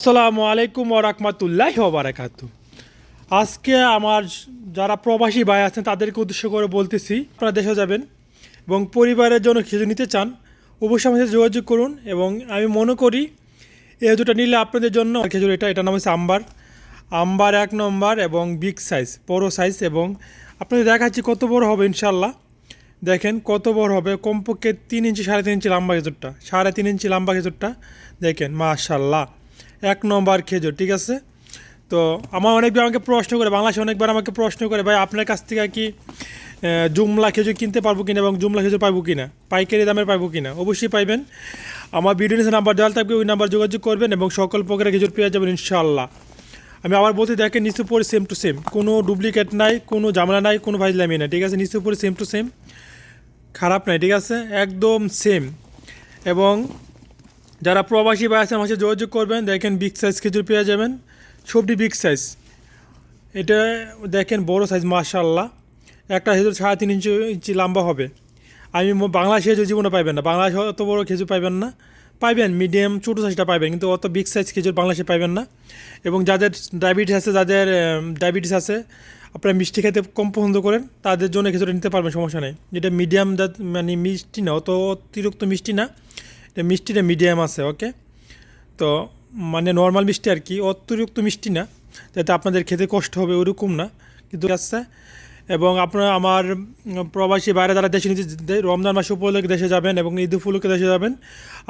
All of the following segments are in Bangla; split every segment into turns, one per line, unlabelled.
আসসালামু আলাইকুম ও রহমতুল্লাহ বারাকাতু আজকে আমার যারা প্রবাসী ভাই আছেন, তাদেরকে উদ্দেশ্য করে বলতেছি, আপনারা দেশে যাবেন এবং পরিবারের জন্য খেজুর নিতে চান, অবশ্যই আমার সাথে যোগাযোগ করুন এবং আমি মনে করি এই দুটো নিলে আপনাদের জন্য খেজুর এটা এটার নাম হচ্ছে আম্বার। আম্বার এক নম্বর এবং বিগ সাইজ, বড়ো সাইজ এবং আপনাদের দেখাচ্ছি কত বড় হবে ইনশাল্লাহ দেখেন কত বড় হবে, কমপক্ষে তিন ইঞ্চি, সাড়ে তিন ইঞ্চি লম্বা খেজুরটা সাড়ে তিন ইঞ্চি লম্বা খেজুরটা দেখেন মাশাল্লাহ এক নম্বর খেজুর, ঠিক আছে? তো আমার অনেকবার আমাকে প্রশ্ন করে, বাংলাদেশে অনেকবার আমাকে প্রশ্ন করে, ভাই, আপনার কাছ থেকে কি জুমলা খেজুর কিনতে পারব কিনা এবং জুমলা খেজুর পাবো কিনা? পাইকারি দামের পাবো কিনা? অবশ্যই পাইবেন। আমার ভিডিও নিচে নাম্বার দেওয়া থাকবে, ওই নাম্বার যোগাযোগ করবেন এবং সকল প্রকারের খেজুর পেয়ে যাবেন, ইনশাআল্লাহ। আমি আবার বলতে দেখেন নিচু পরে সেম টু সেম কোনো ডুপ্লিকেট নাই, কোনো জামলা নাই, কোনো ভাইজলামি নাই, ঠিক আছে? নিচু পরে সেম টু সেম খারাপ নাই, ঠিক আছে? একদম সেম এবং যারা প্রবাসী ভাই আছেন আমার যোগাযোগ করবেন। দেখেন বিগ সাইজ খেজুর পেয়ে যাবেন। সবটি বিগ সাইজ এটা দেখেন বড় সাইজ মাশাল্লাহ একটা খেজুর সাড়ে তিন ইঞ্চি ইঞ্চি লম্বা হবে। আমি বাংলাদেশে খেজুর জীবনে পাইবেন না। বাংলাদেশে অত বড় খেজুর পাইবেন না। পাইবেন মিডিয়াম ছোটো সাইজটা পাইবেন, কিন্তু অত বিগ সাইজ খেজুর বাংলাদেশে পাইবেন না। এবং যাদের ডায়াবেটিস আছে, যাদের ডায়াবেটিস আছে, আপনারা মিষ্টি খেতে কম পছন্দ করেন, তাদের জন্য খেজুরটা নিতে পারবেন, সমস্যা নেই। যেটা মিডিয়াম মানে মিষ্টি না, অত অতিরিক্ত মিষ্টি না। এটা মিষ্টিটা মিডিয়াম আছে ওকে তো মানে নর্মাল মিষ্টি আর কি, অতিরিক্ত মিষ্টি না, যাতে আপনাদের খেতে কষ্ট হবে ওরকম না, কিন্তু আসছে এবং আপনারা আমার প্রবাসী বাইরে যারা দেশে নিতে রমজান মাসে উপলক্ষে দেশে যাবেন এবং ঈদ উপলক্ষে দেশে যাবেন,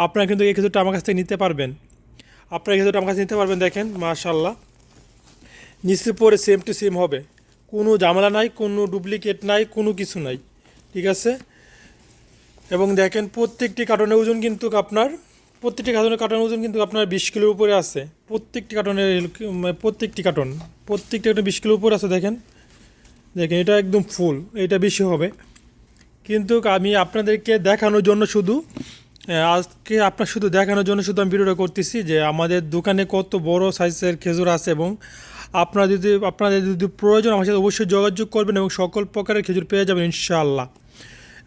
আপনারা কিন্তু এই খেজুরটা আমার কাছ থেকে নিতে পারবেন। আপনারা খেজুরটা আমার কাছে নিতে পারবেন, দেখেন মাশাল্লাহ নিচে পরে সেম টু সেম হবে। কোনো ঝামেলা নাই, কোনো ডুপ্লিকেট নাই, কোনো কিছু নাই, ঠিক আছে? এবং দেখেন প্রত্যেকটি কার্টনের ওজন কিন্তু আপনার, প্রত্যেকটি কার্টনের কার্টনের ওজন কিন্তু আপনার বিশ কিলোর উপরে আছে। প্রত্যেকটি কার্টনের মানে প্রত্যেকটি কার্টন প্রত্যেকটি কার্টন বিশ কিলোর উপরে আছে দেখেন। দেখেন, এটা একদম ফুল, এটা বেশি হবে। কিন্তু আমি আপনাদেরকে দেখানোর জন্য শুধু আজকে আপনার শুধু দেখানোর জন্য শুধু আমি ভিডিওটা করতেছি যে আমাদের দোকানে কত বড় সাইজের খেজুর আছে এবং আপনারা যদি, আপনাদের যদি প্রয়োজন আমার সাথে অবশ্যই যোগাযোগ করবেন এবং সকল প্রকারের খেজুর পেয়ে যাবেন ইনশাআল্লাহ।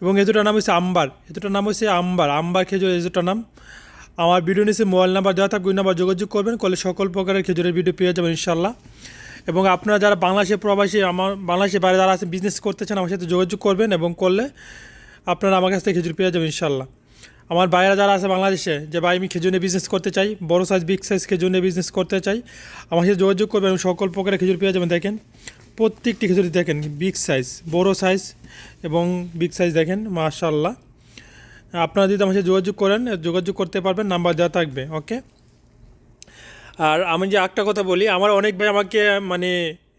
এবং এজোটার নাম হচ্ছে আম্বার। এজোটার নাম হচ্ছে আম্বার। আম্বার খেজুর এজোটার নাম। আমার ভিডিও নিচে মোবাইল নাম্বার দেওয়া থাকবে, ওই নাম্বার যোগাযোগ করবেন, করলে সকল প্রকারের খেজুরের ভিডিও পেয়ে যাবেন ইনশাল্লাহ এবং আপনারা যারা বাংলাদেশে প্রবাসী, আমার বাংলাদেশে বাইরে যারা আছে বিজনেস করতে চান, আমার সাথে যোগাযোগ করবেন এবং করলে আপনারা আমার কাছ থেকে খেজুর পেয়ে যাবেন ইনশাল্লাহ আমার বাইরে যারা আছে বাংলাদেশে, যে ভাই আমি খেজুর বিজনেস করতে চাই, বড় সাইজ বিগ সাইজ খেজুর বিজনেস করতে চাই, আমার সাথে যোগাযোগ করবেন এবং সকল প্রকারের খেজুর পেয়ে যাবেন, দেখেন। প্রত্যেকটি খেজুর দেখেন বিগ সাইজ বড় সাইজ এবং বিগ সাইজ দেখেন মাশাল্লাহ আপনারা যদি আমার সাথে যোগাযোগ করেন, যোগাযোগ করতে পারবেন, নাম্বার দেওয়া থাকবে ওকে আর আমি যে একটা কথা বলি, আমার অনেক ভাই আমাকে মানে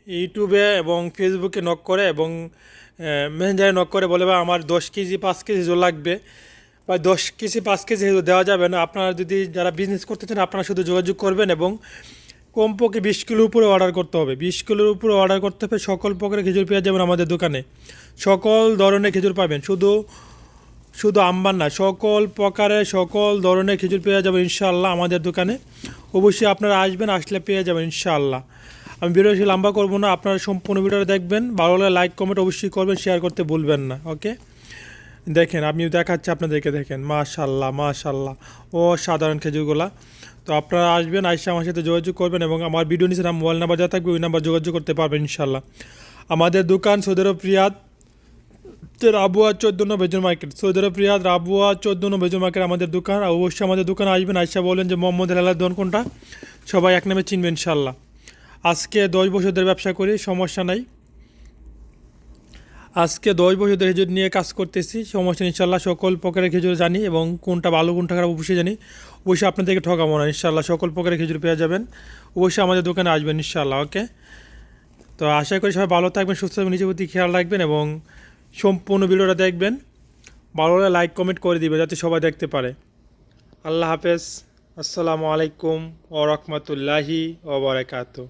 ইউটিউবে এবং ফেসবুকে নক করে এবং মেসেঞ্জারে নক করে, বলে, ভাই, আমার দশ কেজি, পাঁচ কেজি জল লাগবে। বা দশ কেজি, পাঁচ কেজি দেওয়া যাবে না। আপনারা যদি যারা বিজনেস করতে চান, আপনারা শুধু যোগাযোগ করবেন এবং কমপক্ষে বিশ কিলোর উপরে অর্ডার করতে হবে। বিশ কিলোর উপরে অর্ডার করতে হবে সকল প্রকারের খেজুর পেয়ে যাবেন আমাদের দোকানে। সকল ধরনের খেজুর পাবেন। শুধু শুধু আম্বার না, সকল প্রকারের, সকল ধরনের খেজুর পেয়ে যাবেন ইনশাআল্লাহ আমাদের দোকানে। অবশ্যই আপনারা আসবেন, আসলে পেয়ে যাবেন ইনশাআল্লাহ। আমি বেশি লম্বা করব না, আপনারা সম্পূর্ণ ভিডিওটা দেখবেন। ভালো লাগলে লাইক কমেন্ট অবশ্যই করবেন শেয়ার করতে ভুলবেন না ওকে দেখেন আমি দেখাচ্ছি আপনাদেরকে, দেখেন মাশাল্লাহ মাশাল্লাহ ও সাধারণ খেজুরগুলা। তো আপনারা আসবেন, আইসা আমার সাথে যোগাযোগ করবেন এবং আমার ভিডিও নিচে মোবাইল নাম্বার যা থাকবে, ওই নাম্বার যোগাযোগ করতে পারবেন ইনশাল্লাহ আমাদের দোকান সৌদি আরব রিয়াদ তো রাবুয়া চোদ্দ বেজন মার্কেট সৌদি প্রিয়াদ রিয়াদ রাবুয়া চোদ্দ বেজন মার্কেট আমাদের দোকান। অবশ্যই আমাদের দোকানে আসবেন, আইসা বলেন যে মোহাম্মদ হেলালের দোকান কোনটা? সবাই এক নামে চিনবেন ইনশাল্লাহ আজকে দশ বছর ধরে ব্যবসা করি, সমস্যা নাই। আজকে দশ বছর ধরে খেজুর নিয়ে কাজ করতেছি। সমস্যা নেই, ইনশাল্লাহ সকল প্রকারের খেজুর জানি এবং কোনটা ভালো কোনটা খারাপ অবশ্যই জানি। অবশ্যই আপনাদেরকে ঠকাবো না। ইনশাল্লাহ সকল প্রকারের খেজুর পেয়ে যাবেন। অবশ্যই আমাদের দোকানে আসবেন ইনশাল্লাহ ওকে? তো আশা করি সবাই ভালো থাকবেন সুস্থ থাকবেন নিজের প্রতি খেয়াল রাখবেন এবং সম্পূর্ণ ভিডিওটা দেখবেন। ভালো হলে লাইক কমেন্ট করে দিবে যাতে সবাই দেখতে পারে। আল্লাহ হাফেজ। আসসালামু আলাইকুম ও রহমতুল্লাহি ও বারাকাতু